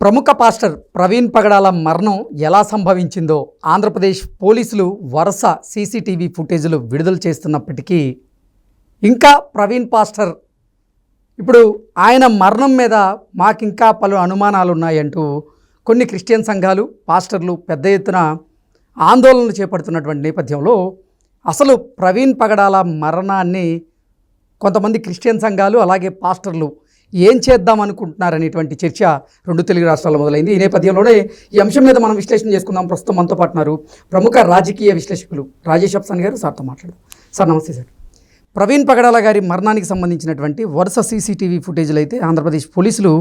ప్రముఖ పాస్టర్ ప్రవీణ్ పగడాల మరణం ఎలా సంభవించిందో ఆంధ్రప్రదేశ్ పోలీసులు వరుస సీసీటీవీ ఫుటేజీలు విడుదల చేస్తున్నప్పటికీ ఇంకా ప్రవీణ్ పాస్టర్ ఇప్పుడు ఆయన మరణం మీద మాకింకా పలు అనుమానాలు ఉన్నాయంటూ కొన్ని క్రిస్టియన్ సంఘాలు పాస్టర్లు పెద్ద ఎత్తున ఆందోళనలు చేపడుతున్నటువంటి నేపథ్యంలో అసలు ప్రవీణ్ పగడాల మరణాన్ని కొంతమంది క్రిస్టియన్ సంఘాలు అలాగే పాస్టర్లు ఏం చేద్దాం అనుకుంటున్నారనేటువంటి చర్చ రెండు తెలుగు రాష్ట్రాల్లో మొదలైంది. ఈ నేపథ్యంలోనే ఈ అంశం మీద మనం విశ్లేషణ చేసుకుందాం. ప్రస్తుతం మనతో పాటు ఉన్నారు ప్రముఖ రాజకీయ విశ్లేషకులు రాజేష్ అప్సాన్ గారు. సార్తో మాట్లాడు సార్ నమస్తే సార్. ప్రవీణ్ పగడాల గారి మరణానికి సంబంధించినటువంటి వరుస సీసీటీవీ ఫుటేజ్లు అయితే ఆంధ్రప్రదేశ్ పోలీసులు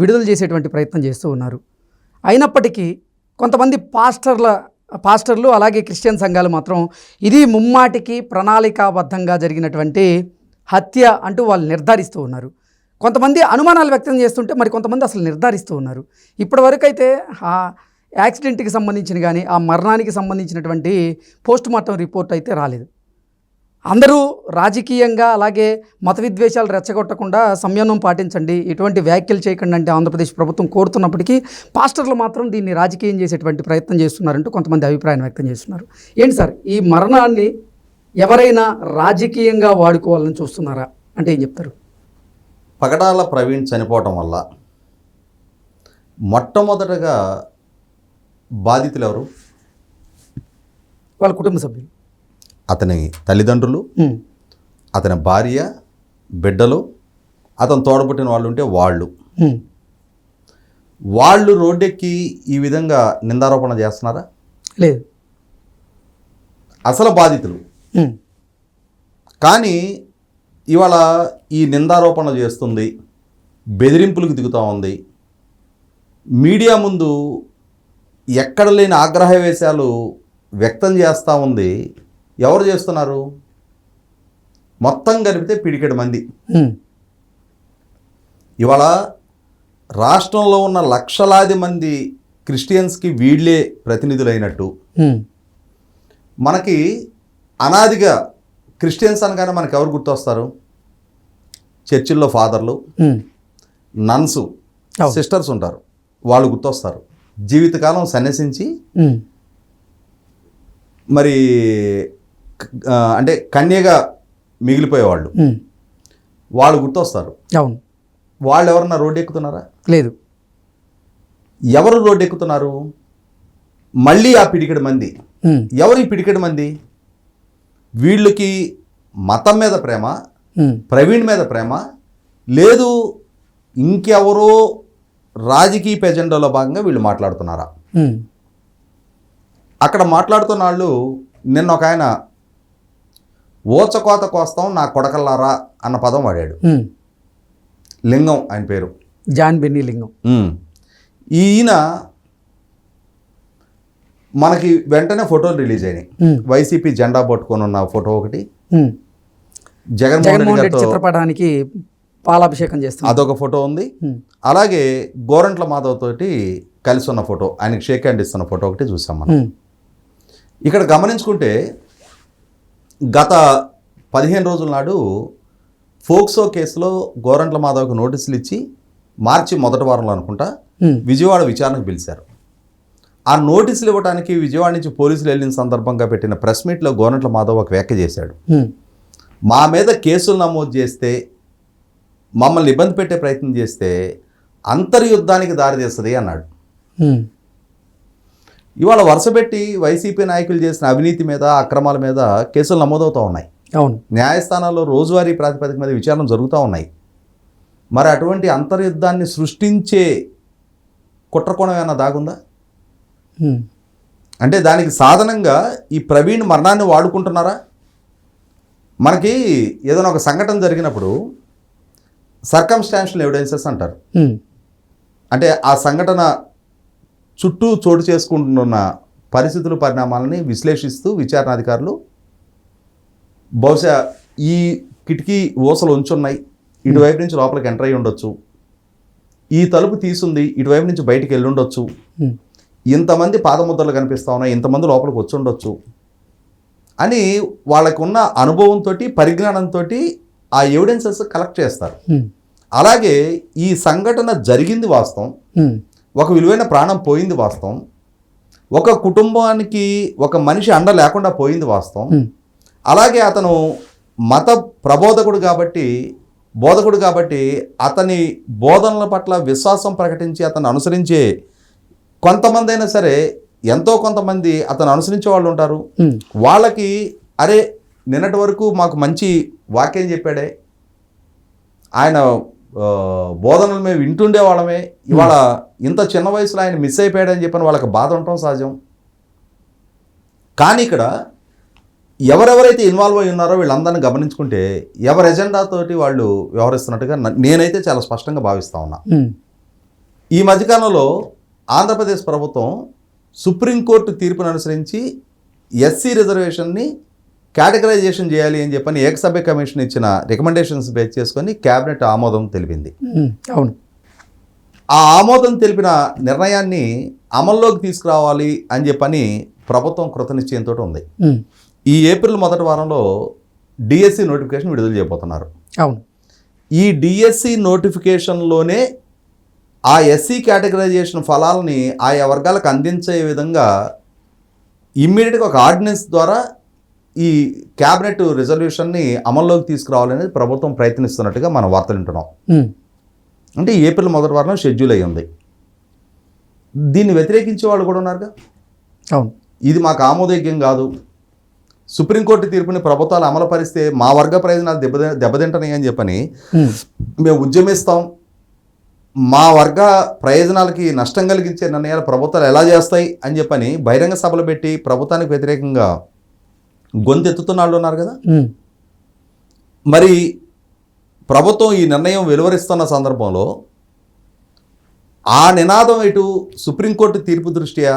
విడుదల చేసేటువంటి ప్రయత్నం చేస్తూ ఉన్నారు. అయినప్పటికీ కొంతమంది పాస్టర్ల పాస్టర్లు అలాగే క్రిస్టియన్ సంఘాలు మాత్రం ఇది ముమ్మాటికి ప్రణాళికాబద్ధంగా జరిగినటువంటి హత్య అంటూ వాళ్ళు నిర్ధారిస్తూ ఉన్నారు. కొంతమంది అనుమానాలు వ్యక్తం చేస్తుంటే మరి కొంతమంది అసలు నిర్ధారిస్తూ ఉన్నారు. ఇప్పటివరకు అయితే ఆ యాక్సిడెంట్కి సంబంధించిన కానీ ఆ మరణానికి సంబంధించినటువంటి పోస్ట్ మార్టం రిపోర్ట్ అయితే రాలేదు. అందరూ రాజకీయంగా అలాగే మత విద్వేషాలు రెచ్చగొట్టకుండా సంయమనం పాటించండి. ఎటువంటి వ్యాఖ్యలు చేయకండి అంటే ఆంధ్రప్రదేశ్ ప్రభుత్వం కోరుతున్నప్పటికీ పాస్టర్లు మాత్రం దీన్ని రాజకీయం చేసేటువంటి ప్రయత్నం చేస్తున్నారంటూ కొంతమంది అభిప్రాయం వ్యక్తం చేస్తున్నారు. ఏంటి సార్? ఈ మరణాన్ని ఎవరైనా రాజకీయంగా వాడుకోవాలని చూస్తున్నారా? అంటే ఏం చెప్తారు? పగడాల ప్రవీణ్ చనిపోవటం వల్ల మొట్టమొదటగా బాధితులు ఎవరు వాళ్ళ కుటుంబ సభ్యులు. అతని తల్లిదండ్రులు అతని భార్య బిడ్డలు అతను తోడబుట్టిన వాళ్ళు. ఉంటే వాళ్ళు వాళ్ళు రోడ్డెక్కి ఈ విధంగా నిందారోపణ చేస్తున్నారా? లేదు. అసలు బాధితులు. కానీ ఇవాళ ఈ నిందారోపణ చేస్తుంది బెదిరింపులకు దిగుతూ ఉంది. మీడియా ముందు ఎక్కడ లేని ఆగ్రహవేశాలు వ్యక్తం చేస్తూ ఉంది. ఎవరు చేస్తున్నారు? మొత్తం కలిపితే పిడికెడు మంది. ఇవాళ రాష్ట్రంలో ఉన్న లక్షలాది మంది క్రిస్టియన్స్కి వీళ్ళే ప్రతినిధులైనట్టు. మనకి అనాదిగా క్రిస్టియన్స్ అనగానే మనకు ఎవరు గుర్తొస్తారు? చర్చిల్లో ఫాదర్లు నన్స్. సిస్టర్స్ ఉంటారు. వాళ్ళు గుర్తొస్తారు. జీవితకాలం సన్యసించి మరి అంటే కన్యగా మిగిలిపోయేవాళ్ళు. వాళ్ళు గుర్తొస్తారు. అవును. వాళ్ళు ఎవరన్నా రోడ్డు ఎక్కుతున్నారా? లేదు. ఎవరు రోడ్డు ఎక్కుతున్నారు? మళ్ళీ ఆ పిడికెడు మంది. ఎవరు ఈ పిడికెడు మంది? వీళ్ళకి మతం మీద ప్రేమ ప్రవీణ్ మీద ప్రేమ లేదు ఇంకెవరో రాజకీయ ఎజెండాలో భాగంగా వీళ్ళు మాట్లాడుతున్నారా? అక్కడ మాట్లాడుతున్న వాళ్ళు నిన్న ఒక ఆయన ఓచకోత కోస్తాం నా కొడకల్లారా అన్న పదం వాడాడు. లింగం ఆయన పేరు. John Benny Lingam. ఈయన మనకి వెంటనే ఫోటోలు రిలీజ్ అయినాయి. వైసీపీ జెండా పట్టుకొని ఉన్న ఫోటో ఒకటి. జగన్మోహన్ రెడ్డి చిత్రపటానికి పాలాభిషేకం చేస్తున్నారు. అదొక ఫోటో ఉంది. అలాగే గోరంట్ల మాధవ్ తోటి కలిసి ఉన్న ఫోటో ఆయనకి షేక్ హ్యాండ్ ఇస్తున్న ఫోటో ఒకటి చూసాం మనం. ఇక్కడ గమనించుకుంటే గత పదిహేను రోజుల నాడు ఫోక్సో కేసులో గోరంట్ల మాధవ్కి నోటీసులు ఇచ్చి మార్చి మొదటి వారంలో అనుకుంటా విజయవాడ విచారణకు పిలిచారు. ఆ నోటీసులు ఇవ్వడానికి విజయవాడ నుంచి పోలీసులు వెళ్ళిన సందర్భంగా పెట్టిన ప్రెస్ మీట్లో గోరంట్ల మాధవ్ ఒక వ్యాఖ్య చేశాడు. మా మీద కేసులు నమోదు చేస్తే మమ్మల్ని ఇబ్బంది పెట్టే ప్రయత్నం చేస్తే అంతర్యుద్ధానికి దారితీస్తుంది అన్నాడు. ఇవాళ వరుసపెట్టి వైసీపీ నాయకులు చేసిన అవినీతి మీద అక్రమాల మీద కేసులు నమోదవుతూ ఉన్నాయి. అవును. న్యాయస్థానాల్లో రోజువారీ ప్రాతిపదిక మీద విచారణ జరుగుతూ ఉన్నాయి. మరి అటువంటి అంతర్యుద్ధాన్ని సృష్టించే కుట్రకోణం ఏమైనా దాగుందా? అంటే దానికి సాధనంగా ఈ ప్రవీణ్ మరణాన్ని వాడుకుంటున్నారా? మనకి ఏదైనా ఒక సంఘటన జరిగినప్పుడు సర్కమ్స్టాన్షియల్ ఎవిడెన్సెస్ అంటారు. ఉమ్, అంటే ఆ సంఘటన చుట్టూ చోటు చేసుకుంటున్న పరిస్థితులు పరిణామాలని విశ్లేషిస్తూ విచారణాధికారులు బహుశా ఈ కిటికీ ఊసలు ఉంచున్నాయి. ఇటువైపు నుంచి లోపలికి ఎంటర్ అయి ఉండొచ్చు. ఈ తలుపు తీసుంది ఇటువైపు నుంచి బయటికి వెళ్ళి ఉండొచ్చు. ఉమ్, ఇంతమంది పాదముద్రలు కనిపిస్తా ఉన్నాయి ఇంతమంది లోపలికి వచ్చి ఉండొచ్చు అని వాళ్ళకు ఉన్న అనుభవంతో పరిజ్ఞానంతో ఆ ఎవిడెన్సెస్ కలెక్ట్ చేస్తారు. అలాగే ఈ సంఘటన జరిగింది వాస్తవం. ఒక విలువైన ప్రాణం పోయింది వాస్తవం. ఒక కుటుంబానికి ఒక మనిషి అండ లేకుండా పోయింది వాస్తవం. అలాగే అతను మత ప్రబోధకుడు కాబట్టి బోధకుడు కాబట్టి అతని బోధనల పట్ల విశ్వాసం ప్రకటించి అతను అనుసరించే కొంతమంది అయినా సరే ఎంతో కొంతమంది అతను అనుసరించే వాళ్ళు ఉంటారు. వాళ్ళకి అరే నిన్నటి వరకు మాకు మంచి వాక్యం చెప్పాడే. ఆయన బోధనలు మేము వింటుండే వాళ్ళమే. ఇవాళ ఇంత చిన్న వయసులో ఆయన మిస్ అయిపోయాడని చెప్పని వాళ్ళకి బాధ ఉండటం సహజం. కానీ ఇక్కడ ఎవరెవరైతే ఇన్వాల్వ్ అయి ఉన్నారో వీళ్ళందరిని గమనించుకుంటే ఎవరి ఎజెండాతోటి వాళ్ళు వ్యవహరిస్తున్నట్టుగా నేనైతే చాలా స్పష్టంగా భావిస్తా ఉన్నా. ఈ మధ్యకాలంలో ఆంధ్రప్రదేశ్ ప్రభుత్వం సుప్రీంకోర్టు తీర్పును అనుసరించి ఎస్సీ రిజర్వేషన్ని కేటగరైజేషన్ చేయాలి అని చెప్పని ఏకసభ్య కమిషన్ ఇచ్చిన రికమెండేషన్స్ బేస్ చేసుకొని కేబినెట్ ఆమోదం తెలిపింది. అవును. ఆ ఆమోదం తెలిపిన నిర్ణయాన్ని అమల్లోకి తీసుకురావాలి అని చెప్పని ప్రభుత్వం కృతనిశ్చయంతో ఉంది. ఉమ్, ఈ ఏప్రిల్ మొదటి వారంలో డిఎస్సి నోటిఫికేషన్ విడుదల చేయబోతున్నారు. అవును. ఈ డిఎస్సి నోటిఫికేషన్లోనే ఆ ఎస్సీ కేటగరైజేషన్ ఫలాలని ఆయా వర్గాలకు అందించే విధంగా ఇమ్మీడియట్గా ఒక ఆర్డినెన్స్ ద్వారా ఈ క్యాబినెట్ రిజల్యూషన్ని అమల్లోకి తీసుకురావాలనేది ప్రభుత్వం ప్రయత్నిస్తున్నట్టుగా మనం వార్తలు వింటున్నాం. అంటే ఏప్రిల్ మొదటి వారం షెడ్యూల్ అయ్యి ఉంది. దీన్ని వ్యతిరేకించే వాళ్ళు కూడా ఉన్నారుగా? అవును. ఇది మాకు ఆమోదయోగ్యం కాదు. సుప్రీంకోర్టు తీర్పుని ప్రభుత్వాలు అమలు పరిస్తే మా వర్గ ప్రయోజనాలు దెబ్బ దెబ్బతింటున్నాయి అని చెప్పని మేము ఉద్యమిస్తాం. మా వర్గ ప్రయోజనాలకి నష్టం కలిగించే నిర్ణయాలు ప్రభుత్వాలు ఎలా చేస్తాయి అని చెప్పని బహిరంగ సభలు పెట్టి ప్రభుత్వానికి వ్యతిరేకంగా గొంతెత్తుతున్న వాళ్ళు ఉన్నారు కదా? మరి ప్రభుత్వం ఈ నిర్ణయం వెలువరిస్తున్న సందర్భంలో ఆ నినాదం ఇటు సుప్రీంకోర్టు తీర్పు దృష్ట్యా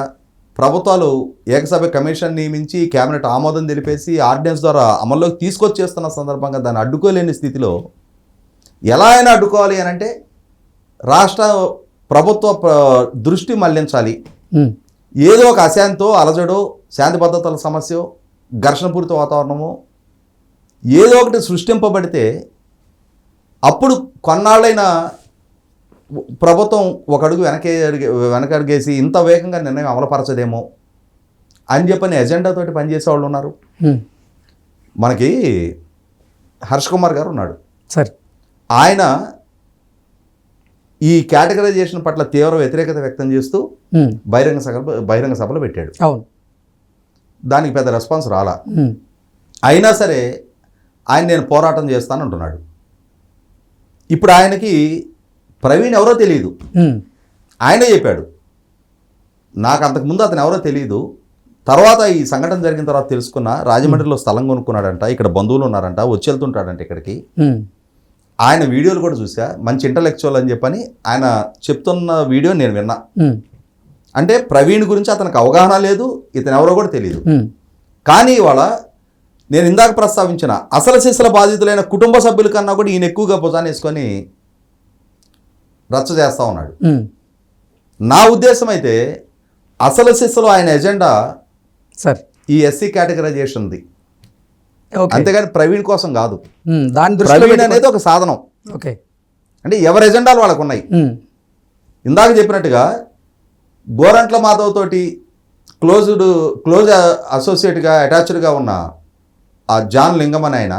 ప్రభుత్వాలు ఏకసభ్య కమిషన్ నియమించి కేబినెట్ ఆమోదం తెలిపేసి ఆర్డినెన్స్ ద్వారా అమల్లోకి తీసుకొచ్చేస్తున్న సందర్భంగా దాన్ని అడ్డుకోలేని స్థితిలో ఎలా అయినా అడ్డుకోవాలి అని అంటే రాష్ట్ర ప్రభుత్వ ప్ర- దృష్టి మళ్ళించాలి. ఏదో ఒక అశాంతో అలజడో శాంతి భద్రతల సమస్య ఘర్షణపూరిత వాతావరణము ఏదో ఒకటి సృష్టింపబడితే అప్పుడు కొన్నాళ్ళైనా ప్రభుత్వం ఒక అడుగు వెనకే అడిగే వెనక అడిగేసి ఇంత వేగంగా నిర్ణయం అమలుపరచదేమో అని చెప్పని ఎజెండాతోటి పనిచేసే వాళ్ళు ఉన్నారు. మనకి హర్ష్ కుమార్ గారు ఉన్నాడు. సరే. ఆయన ఈ కేటగరైజేషన్ పట్ల తీవ్ర వ్యతిరేకత వ్యక్తం చేస్తూ బహిరంగ సభ బహిరంగ సభలో పెట్టాడు. అవును. దానికి పెద్ద రెస్పాన్స్ రాలా. అయినా సరే ఆయన నేను పోరాటం చేస్తాను అంటున్నాడు ఇప్పుడు ఆయనకి ప్రవీణ్ ఎవరో తెలియదు ఆయనే చెప్పాడు. నాకు అంతకుముందు అతను ఎవరో తెలియదు తర్వాత ఈ సంఘటన జరిగిన తర్వాత తెలుసుకున్న రాజమండ్రిలో స్థలం కొనుక్కున్నాడంట ఇక్కడ బంధువులు ఉన్నారంట వచ్చి వెళ్తుంటాడంట ఇక్కడికి. ఆయన వీడియోలు కూడా చూసా. మంచి ఇంటలెక్చువల్ అని చెప్పని ఆయన చెప్తున్న వీడియో నేను విన్నా. అంటే ప్రవీణ్ గురించి అతనికి అవగాహన లేదు ఇతను ఎవరో కూడా తెలియదు కానీ ఇవాళ నేను ఇందాక ప్రస్తావించిన అసలు శిశుల బాధితులైన కుటుంబ సభ్యుల కన్నా కూడా ఈయన ఎక్కువగా భుజాన్ని వేసుకొని రచ్చ చేస్తూ ఉన్నాడు. నా ఉద్దేశం అయితే అసలు శిశులు ఆయన ఎజెండా సరే. ఈ ఎస్సీ కేటగరైజేషన్ది. అంతేగాని ప్రవీణ్ కోసం కాదు. దాని ప్రవీణ్ అనేది ఒక సాధనం. ఓకే అంటే ఎవరి ఎజెండాలు వాళ్ళకు ఉన్నాయి ఇందాక చెప్పినట్టుగా గోరంట్ల మాధవ్ తోటి క్లోజ్డ్ క్లోజ్ అసోసియేట్గా అటాచ్డ్గా ఉన్న ఆ జాన్ లింగం అని ఆయన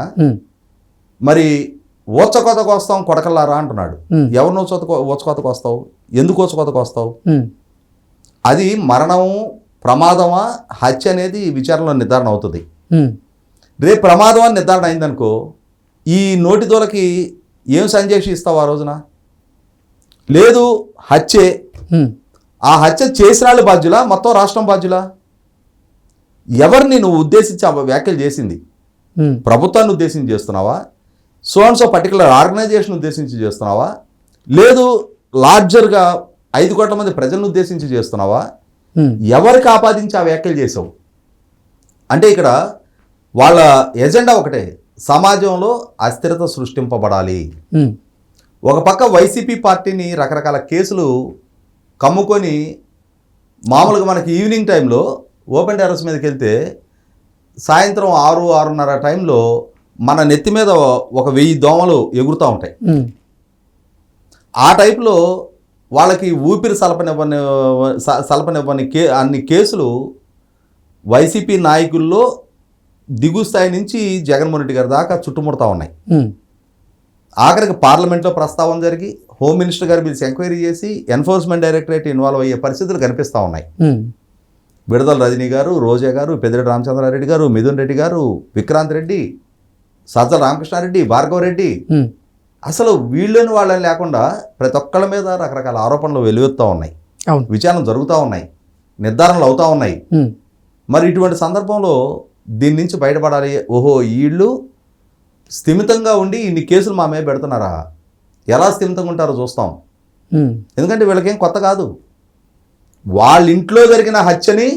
మరి ఊచకోతకు వస్తాం కొడకల్లారా అంటున్నాడు. ఉమ్, ఎవరిని ఊచకోత ఊచకోతకు వస్తావు? ఎందుకు ఊచకోతకు వస్తావు? అది మరణము ప్రమాదమా హత్య అనేది విచారణలో నిర్ధారణ అవుతుంది. రేపు ప్రమాదం అని నిర్ధారణ అయిందనుకో ఈ నోటి దోలకి ఏం సంజేషి ఇస్తావు ఆ రోజున? లేదు హత్యే. ఆ హత్య చేసిన వాళ్ళు బాధ్యులా? మొత్తం రాష్ట్రం బాధ్యులా? ఎవరిని నువ్వు ఉద్దేశించి ఆ వ్యాఖ్యలు చేసింది? ప్రభుత్వాన్ని ఉద్దేశించి చేస్తున్నావా? So and so particular organisation ఉద్దేశించి చేస్తున్నావా? లేదు లార్జర్గా ఐదు కోట్ల మంది ప్రజలను ఉద్దేశించి చేస్తున్నావా? ఎవరికి ఆపాదించి ఆ వ్యాఖ్యలు చేసావు? అంటే ఇక్కడ వాళ్ళ ఎజెండా ఒకటే సమాజంలో అస్థిరత సృష్టింపబడాలి. ఒక పక్క వైసీపీ పార్టీని రకరకాల కేసులు కమ్ముకొని మామూలుగా మనకి ఈవినింగ్ టైంలో ఓపెన్ టెర్రస్ మీదకి వెళ్తే సాయంత్రం ఆరు ఆరున్నర టైంలో మన నెత్తి మీద ఒక వెయ్యి దోమలు ఎగురుతూ ఉంటాయి. ఆ టైప్లో వాళ్ళకి ఊపిరి సలపనివ్వని సలపనివ్వని కే అన్ని కేసులు వైసీపీ నాయకుల్లో దిగు స్థాయి నుంచి జగన్మోహన్ రెడ్డి గారి దాకా చుట్టుముడతా ఉన్నాయి. ఆఖరికి పార్లమెంట్లో ప్రస్తావన జరిగి హోమ్ మినిస్టర్ గారు పిలిచి ఎంక్వైరీ చేసి ఎన్ఫోర్స్మెంట్ డైరెక్టరేట్ ఇన్వాల్వ్ అయ్యే పరిస్థితులు కనిపిస్తూ ఉన్నాయి. విడుదల రజనీ గారు రోజా గారు పెద్దిరెడ్డి రామచంద్రారెడ్డి గారు మిథున్ రెడ్డి గారు విక్రాంత్ రెడ్డి సజ్జల రామకృష్ణారెడ్డి భార్గవ రెడ్డి ఉమ్, అసలు వీళ్ళని వాళ్ళని లేకుండా ప్రతి ఒక్కళ్ళ మీద రకరకాల ఆరోపణలు వెలువెత్తుతూ ఉన్నాయి. అవును. విచారణ జరుగుతూ ఉన్నాయి. నిర్ధారణలు అవుతూ ఉన్నాయి. మరి ఇటువంటి సందర్భంలో దీని నుంచి బయటపడాలి. ఓహో వీళ్ళు స్థిమితంగా ఉండి ఇన్ని కేసులు మా మీద పెడుతున్నారా? ఎలా స్థిమితంగా ఉంటారో చూస్తాం. ఎందుకంటే వీళ్ళకేం కొత్త కాదు. వాళ్ళ ఇంట్లో జరిగిన హత్యని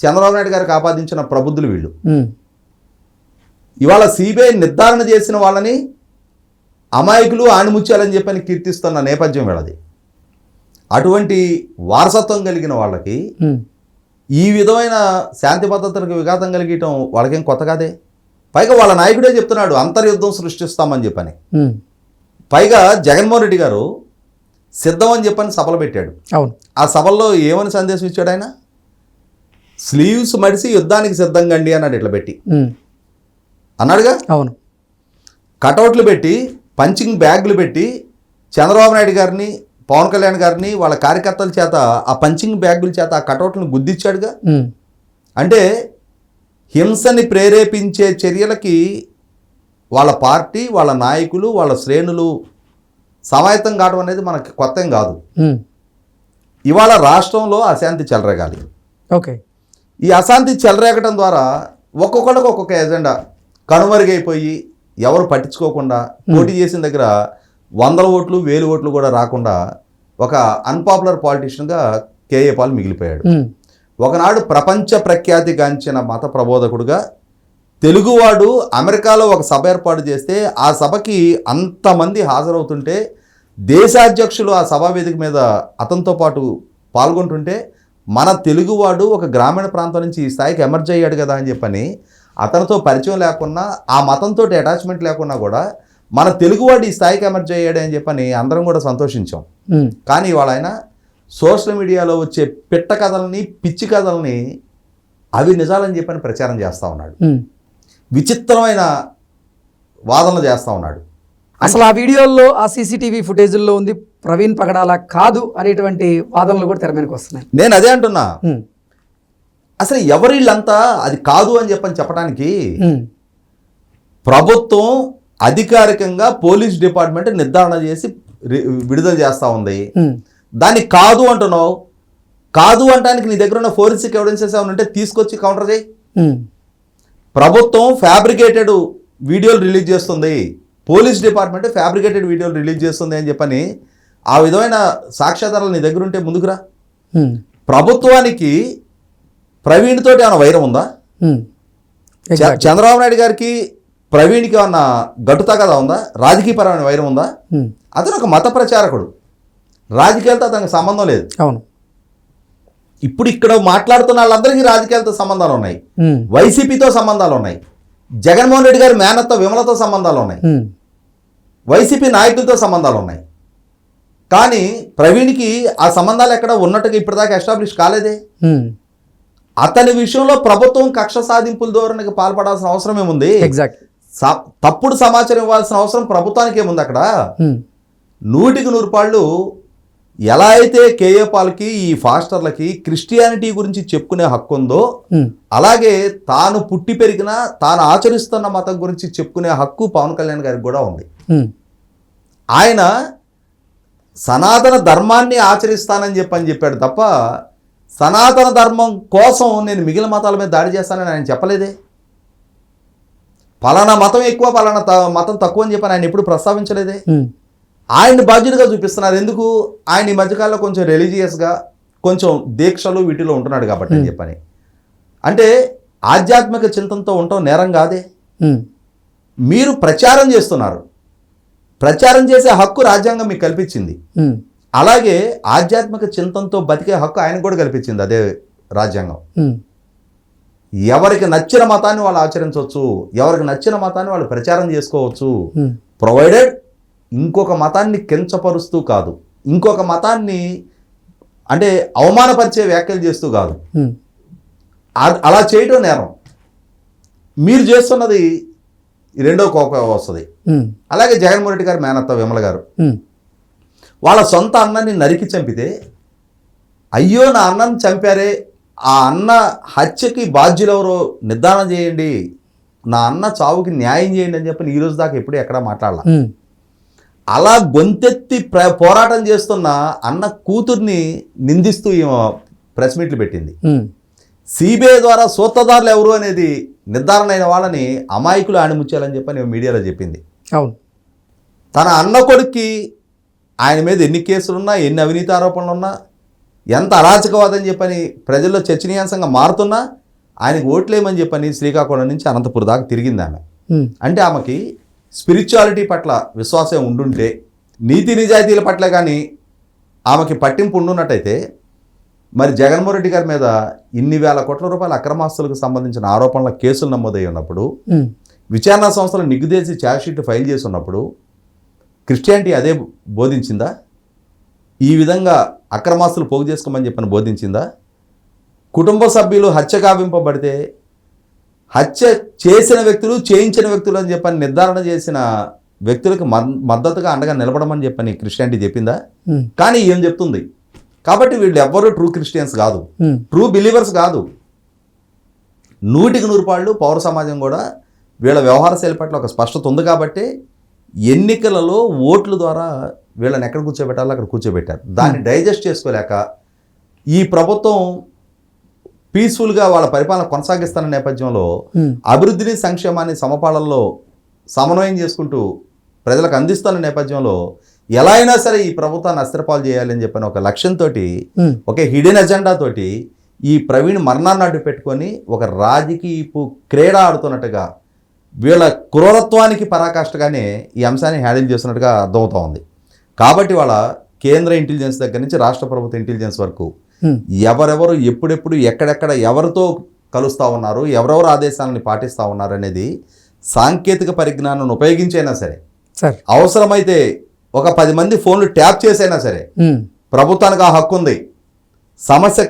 చంద్రబాబు నాయుడు గారికి ఆపాదించిన ప్రబుద్ధులు వీళ్ళు. ఇవాళ సిబిఐ నిర్ధారణ చేసిన వాళ్ళని అమాయకులు ఆణిముత్యాలని చెప్పని కీర్తిస్తున్న నేపథ్యం వీళ్ళది. అటువంటి వారసత్వం కలిగిన వాళ్ళకి ఈ విధమైన శాంతి భద్రతలకు విఘాతం కలిగటం వాళ్ళకేం కొత్త కాదే? పైగా వాళ్ళ నాయకుడే చెప్తున్నాడు అంతర్యుద్ధం సృష్టిస్తామని చెప్పని. పైగా జగన్మోహన్ రెడ్డి గారు సిద్ధం అని చెప్పని సభలు పెట్టాడు. అవును. ఆ సభల్లో ఏమని సందేశం ఇచ్చాడు ఆయన? స్లీవ్స్ మడిసి యుద్ధానికి సిద్ధంగా అండి అన్నాడు ఇట్లా పెట్టి. అన్నాడుగా? అవును. కటౌట్లు పెట్టి పంచింగ్ బ్యాగులు పెట్టి చంద్రబాబు నాయుడు గారిని పవన్ కళ్యాణ్ గారిని వాళ్ళ కార్యకర్తల చేత ఆ పంచింగ్ బ్యాగుల చేత ఆ కటౌట్లను గుద్దిచ్చాడుగా? అంటే హింసని ప్రేరేపించే చర్యలకి వాళ్ళ పార్టీ వాళ్ళ నాయకులు వాళ్ళ శ్రేణులు సమాయత్తం కావడం అనేది మనకి కొత్త కాదు. ఇవాళ రాష్ట్రంలో అశాంతి చెలరేగాలి. ఓకే. ఈ అశాంతి చెలరేగటం ద్వారా ఒక్కొక్కళ్ళకి ఒక్కొక్క ఎజెండా. కనుమరుగైపోయి ఎవరు పట్టించుకోకుండా పోటీ చేసిన దగ్గర వందల ఓట్లు వేలు ఓట్లు కూడా రాకుండా ఒక అన్పాపులర్ పాలిటీషియన్గా కేఏ పాల్ మిగిలిపోయాడు. ఒకనాడు ప్రపంచ ప్రఖ్యాతిగాంచిన మత ప్రబోధకుడుగా తెలుగువాడు అమెరికాలో ఒక సభ ఏర్పాటు చేస్తే ఆ సభకి అంతమంది హాజరవుతుంటే దేశాధ్యక్షులు ఆ సభా వేదిక మీద అతనితో పాటు పాల్గొంటుంటే మన తెలుగువాడు ఒక గ్రామీణ ప్రాంతం నుంచి ఈ స్థాయికి ఎమర్జ్ అయ్యాడు కదా అని చెప్పని అతనితో పరిచయం లేకున్నా ఆ మతంతో అటాచ్మెంట్ లేకున్నా కూడా మన తెలుగువాడు ఈ స్థాయికి ఎమర్జ్ అయ్యాడు అని చెప్పని అందరం కూడా సంతోషించాం. కానీ ఇవాళ ఆయన సోషల్ మీడియాలో వచ్చే పిట్ట కథల్ని పిచ్చి కథల్ని అవి నిజాలని చెప్పని ప్రచారం చేస్తూ ఉన్నాడు. విచిత్రమైన వాదనలు చేస్తూ ఉన్నాడు. అసలు ఆ వీడియోల్లో ఆ సీసీటీవీ ఫుటేజ్ల్లో ఉంది ప్రవీణ్ పగడాల కాదు అనేటువంటి వాదనలు కూడా తెర మీదకి వస్తున్నాయి. నేను అదే అంటున్నా. అసలు ఎవరిళ్ళంతా అది కాదు అని చెప్పని చెప్పడానికి ప్రభుత్వం అధికారికంగా పోలీస్ డిపార్ట్మెంట్ నిర్ధారణ చేసి విడుదల చేస్తూ ఉంది. దాన్ని కాదు అంటున్నావు. కాదు అంటానికి నీ దగ్గర ఉన్న ఫోరెన్సిక్ ఎవిడెన్సెస్ ఏమైనా ఉంటే తీసుకొచ్చి కౌంటర్ చేయి. ప్రభుత్వం ఫ్యాబ్రికేటెడ్ వీడియోలు రిలీజ్ చేస్తుంది. పోలీస్ డిపార్ట్మెంట్ ఫ్యాబ్రికేటెడ్ వీడియోలు రిలీజ్ చేస్తుంది అని చెప్పని ఆ విధమైన సాక్ష్యాధారాలు నీ దగ్గర ఉంటే ముందుకురా ప్రభుత్వానికి ప్రవీణ్ తోటి ఏమైనా వైరం ఉందా. చంద్రబాబు నాయుడు గారికి ప్రవీణ్కి ఏమన్నా గట్టుతా కదా ఉందా? రాజకీయపరమైన వైరం ఉందా? అతను ఒక మత ప్రచారకుడు. రాజకీయాలతో అతనికి సంబంధం లేదు. అవును. ఇప్పుడు ఇక్కడ మాట్లాడుతున్న వాళ్ళందరికీ రాజకీయాలతో సంబంధాలు ఉన్నాయి. వైసీపీతో సంబంధాలు ఉన్నాయి. జగన్మోహన్ రెడ్డి గారి మేనత్త విమలతో సంబంధాలు ఉన్నాయి. వైసీపీ నాయకులతో సంబంధాలు ఉన్నాయి. కానీ ప్రవీణ్కి ఆ సంబంధాలు ఎక్కడ ఉన్నట్టుగా ఇప్పటిదాకా ఎస్టాబ్లిష్ కాలేదే. అతని విషయంలో ప్రభుత్వం కక్ష సాధింపుల ధోరణికి పాల్పడాల్సిన అవసరం ఏముంది? ఎగ్జాక్ట్ తప్పుడు సమాచారం ఇవ్వాల్సిన అవసరం ప్రభుత్వానికి ఏముంది అక్కడ? నూటికి నూరు పాళ్ళు ఎలా అయితే కేఏ పాల్కి ఈ ఫాస్టర్లకి క్రిస్టియానిటీ గురించి చెప్పుకునే హక్కు ఉందో అలాగే తాను పుట్టి పెరిగిన తాను ఆచరిస్తున్న మతం గురించి చెప్పుకునే హక్కు పవన్ కళ్యాణ్ గారికి కూడా ఉంది. ఆయన సనాతన ధర్మాన్ని ఆచరిస్తానని చెప్పని చెప్పాడు తప్ప సనాతన ధర్మం కోసం నేను మిగిలిన మతాల మీద దాడి చేస్తానని ఆయన చెప్పలేదే? పలానా మతం ఎక్కువ పలానా మతం తక్కువ అని చెప్పని ఆయన ఎప్పుడు ప్రస్తావించలేదే. ఉమ్, ఆయన్ని బాధ్యుడిగా చూపిస్తున్నారు. ఎందుకు? ఆయన ఈ మధ్యకాలంలో కొంచెం రిలీజియస్గా కొంచెం దీక్షలు వీటిలో ఉంటున్నాడు కాబట్టి అని చెప్పని. అంటే ఆధ్యాత్మిక చింతనతో ఉండటం నేరం కాదే. మీరు ప్రచారం చేస్తున్నారు. ప్రచారం చేసే హక్కు రాజ్యాంగం మీకు కల్పించింది. అలాగే ఆధ్యాత్మిక చింతనతో బతికే హక్కు ఆయనకు కూడా కల్పించింది అదే రాజ్యాంగం. ఎవరికి నచ్చిన మతాన్ని వాళ్ళు ఆచరించవచ్చు ఎవరికి నచ్చిన మతాన్ని వాళ్ళు ప్రచారం చేసుకోవచ్చు. ప్రొవైడెడ్ ఇంకొక మతాన్ని కించపరుస్తూ కాదు. ఇంకొక మతాన్ని అంటే అవమానపరిచే వ్యాఖ్యలు చేస్తూ కాదు. అ- అలా చేయటం నేరం. మీరు చేస్తున్నది రెండో కోప వస్తుంది. ఉమ్, అలాగే జగన్మోహన్ రెడ్డి గారు మేనత్త విమల గారు. వాళ్ళ సొంత అన్నని నరికి చంపితే అయ్యో నా అన్నని చంపారే ఆ అన్న హత్యకి బాధ్యులెవరో నిర్ధారణ చేయండి. నా అన్న చావుకి న్యాయం చేయండి అని చెప్పి ఈ రోజు దాకా ఎప్పుడు ఎక్కడా మాట్లాడాల. అలా గొంతెత్తి ప్ర పోరాటం చేస్తున్న అన్న కూతుర్ని నిందిస్తూ ప్రెస్ మీట్లు పెట్టింది. సిబిఐ ద్వారా సూత్రధారులు ఎవరు అనేది నిర్ధారణ అయిన వాళ్ళని అమాయకులు ఆణిముచ్చాలని చెప్పని మీడియాలో చెప్పింది. అవును. తన అన్న కొడుక్కి ఆయన మీద ఎన్ని కేసులున్నా ఎన్ని అవినీతి ఆరోపణలు ఉన్నా ఎంత అరాచకవాదం చెప్పని ప్రజల్లో చర్చనీయాంశంగా మారుతున్నా ఆయనకు ఓట్లేమని చెప్పని శ్రీకాకుళం నుంచి అనంతపురం దాకా తిరిగింది ఆమె. అంటే ఆమెకి స్పిరిచువాలిటీ పట్ల విశ్వాసం ఉండుంటే నీతి నిజాయితీల పట్ల కానీ ఆమెకి పట్టింపు ఉండున్నట్టయితే మరి జగన్మోహన్ రెడ్డి గారి మీద ఇన్ని వేల కోట్ల రూపాయల అక్రమాస్తులకు సంబంధించిన ఆరోపణల కేసులు నమోదై ఉన్నప్పుడు విచారణ సంస్థలు నిగ్గుదేసి ఛార్జ్షీట్ ఫైల్ చేసి ఉన్నప్పుడు క్రిస్టియానిటీ అదే బోధించిందా? ఈ విధంగా అక్రమాస్తులు పోగు చేసుకోమని చెప్పని బోధించిందా? కుటుంబ సభ్యులు హత్య కావింపబడితే హత్య చేసిన వ్యక్తులు చేయించిన వ్యక్తులు అని చెప్పని నిర్ధారణ చేసిన వ్యక్తులకు మద్దతుగా అండగా నిలబడమని చెప్పని క్రిస్టియానిటీ చెప్పిందా? కానీ ఏం చెప్తుంది? కాబట్టి వీళ్ళు ఎవ్వరూ ట్రూ క్రిస్టియన్స్ కాదు. ట్రూ బిలీవర్స్ కాదు. నూటికి నూరు పాళ్ళు పౌర సమాజం కూడా వీళ్ళ వ్యవహార శైలి పట్ల ఒక స్పష్టత ఉంది కాబట్టి ఎన్నికలలో ఓట్ల ద్వారా వీళ్ళని ఎక్కడ కూర్చోబెట్టాలో అక్కడ కూర్చోబెట్టారు. దాన్ని డైజెస్ట్ చేసుకోలేక ఈ ప్రభుత్వం పీస్ఫుల్గా వాళ్ళ పరిపాలన కొనసాగిస్తున్న నేపథ్యంలో అభివృద్ధిని సంక్షేమాన్ని సమపాలనలో సమన్వయం చేసుకుంటూ ప్రజలకు అందిస్తున్న నేపథ్యంలో ఎలా అయినా సరే ఈ ప్రభుత్వాన్ని అస్థిరపాలు చేయాలని చెప్పిన ఒక లక్ష్యంతో ఒక హిడెన్ అజెండా తోటి ఈ ప్రవీణ్ మరణాన్ని అడ్డు పెట్టుకొని ఒక రాజకీయపు క్రీడ ఆడుతున్నట్టుగా వీళ్ళ క్రూరత్వానికి పరాకాష్ఠగానే ఈ అంశాన్ని హ్యాండిల్ చేస్తున్నట్టుగా అర్థమవుతా ఉంది. కాబట్టి వాళ్ళ కేంద్ర ఇంటెలిజెన్స్ దగ్గర నుంచి రాష్ట్ర ప్రభుత్వ ఇంటెలిజెన్స్ వరకు ఎవరెవరు ఎప్పుడెప్పుడు ఎక్కడెక్కడ ఎవరితో కలుస్తూ ఉన్నారు ఎవరెవరు ఆదేశాలని పాటిస్తూ ఉన్నారు అనేది సాంకేతిక పరిజ్ఞానాన్ని ఉపయోగించైనా సరే సార్. అవసరమైతే ఒక పది మంది ఫోన్లు ట్యాప్ చేసైనా సరే ప్రభుత్వానికి ఆ హక్కు ఉంది. సమస్య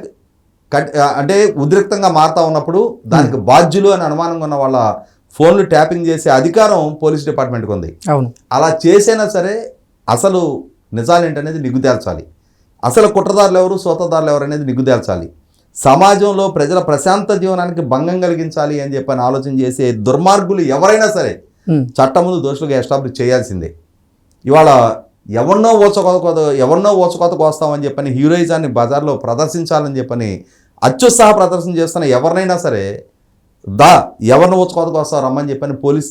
కట్ అంటే ఉద్రిక్తంగా మారుతా ఉన్నప్పుడు దానికి బాధ్యులు అని అనుమానంగా ఉన్న వాళ్ళ ఫోన్లు ట్యాపింగ్ చేసే అధికారం పోలీస్ డిపార్ట్మెంట్కి ఉంది. అవును. అలా చేసైనా సరే అసలు నిజాలు ఏంటనేది నిగ్గు తేల్చాలి అసలు కుట్రదారులు ఎవరు సోతదారులు ఎవరు అనేది నిగ్గు తేల్చాలి సమాజంలో ప్రజల ప్రశాంత జీవనానికి భంగం కలిగించాలి అని చెప్పని ఆలోచన చేసే దుర్మార్గులు ఎవరైనా సరే ఉమ్, చట్టం ముందు దోషులుగా ఎస్టాబ్లిష్ చేయాల్సిందే. ఇవాళ ఎవరినో ఓచకోత ఎవరినో ఓచకోతకు వస్తామని చెప్పని హీరోయిజాన్ని బజార్లో ప్రదర్శించాలని చెప్పని అత్యుత్సాహ ప్రదర్శన చేస్తున్న ఎవరినైనా సరే దా ఎవరిని ఓచుకోతకు వస్తావు రమ్మని చెప్పని పోలీస్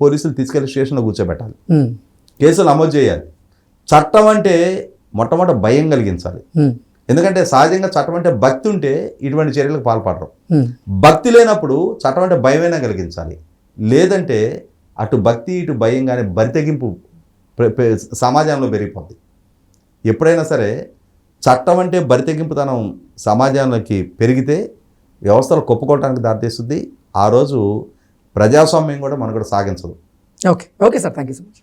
పోలీసులు తీసుకెళ్ళి స్టేషన్లో కూర్చోబెట్టాలి. కేసులు నమోదు చేయాలి. చట్టం అంటే మొట్టమొదటి భయం కలిగించాలి. ఎందుకంటే సహజంగా చట్టం అంటే భక్తి ఉంటే ఇటువంటి చర్యలకు పాల్పడరు. భక్తి లేనప్పుడు చట్టం అంటే భయమైనా కలిగించాలి. లేదంటే అటు భక్తి ఇటు భయం కానీ బరితెగింపు సమాజంలో పెరిగిపోద్ది. ఎప్పుడైనా సరే చట్టం అంటే బరితెగింపుతనం సమాజంలోకి పెరిగితే వ్యవస్థలు కొప్పుకోవడానికి దారితీస్తుంది. ఆ రోజు ప్రజాస్వామ్యం కూడా మనకు సాగించదు. Okay. Okay sir. Thank you so much.